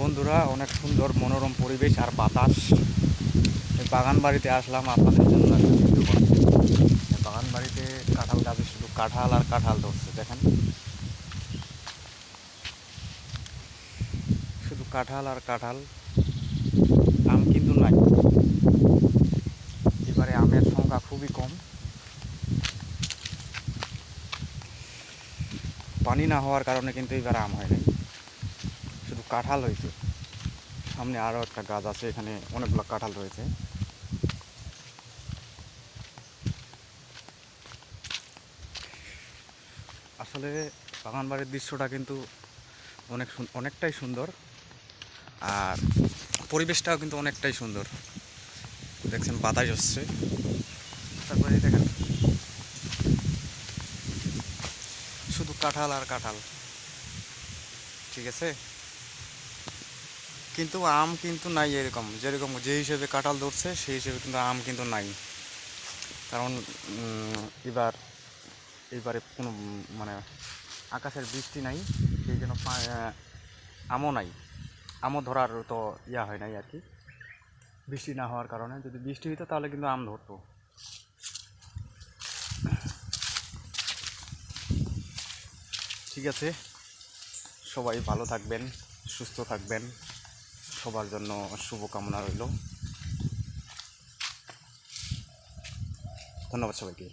বন্ধুরা, অনেক সুন্দর মনোরম পরিবেশ আর বাতাস। বাগান বাড়িতে আসলাম, আপনাদের জন্য বাগান বাড়িতে কাঁঠাল গাছে শুধু কাঁঠাল আর কাঁঠাল ধরছে, দেখেন। শুধু কাঁঠাল আর কাঁঠাল, আম কিন্তু নাই। এবারে আমের সংখ্যা খুবই কম। পানি না হওয়ার কারণে কিন্তু এবার আম হয় নাই। কাঁঠাল হয়েছে। সামনে আরও একটা গাছ আছে, এখানে অনেকগুলো কাঁঠাল রয়েছে। আসলে বাগান বাড়ির দৃশ্যটা কিন্তু অনেক অনেকটাই সুন্দর, আর পরিবেশটাও কিন্তু অনেকটাই সুন্দর। দেখছেন বাতাস হচ্ছে তারপরে দেখেন, শুধু কাঁঠাল আর কাঁঠাল। ঠিক আছে? কিন্তু আম কিন্তু নাই এরকম। যেরকম যে হিসেবে কাঁঠাল ধরছে, সেই হিসেবে কিন্তু আম কিন্তু নাই। কারণ এবার, এবারে কোনো মানে আকাশের বৃষ্টি নাই, সেই জন্য আমও নাই। আমও ধরার তো ইয়া হয় নাই আর কি। বৃষ্টি না হওয়ার কারণে যদি বৃষ্টি হতো তাহলে কিন্তু আম ধরতো। ঠিক আছে। সবাই ভালো থাকবেন, সুস্থ থাকবেন। সবার জন্য শুভকামনা রইল। ধন্যবাদ সবাইকে।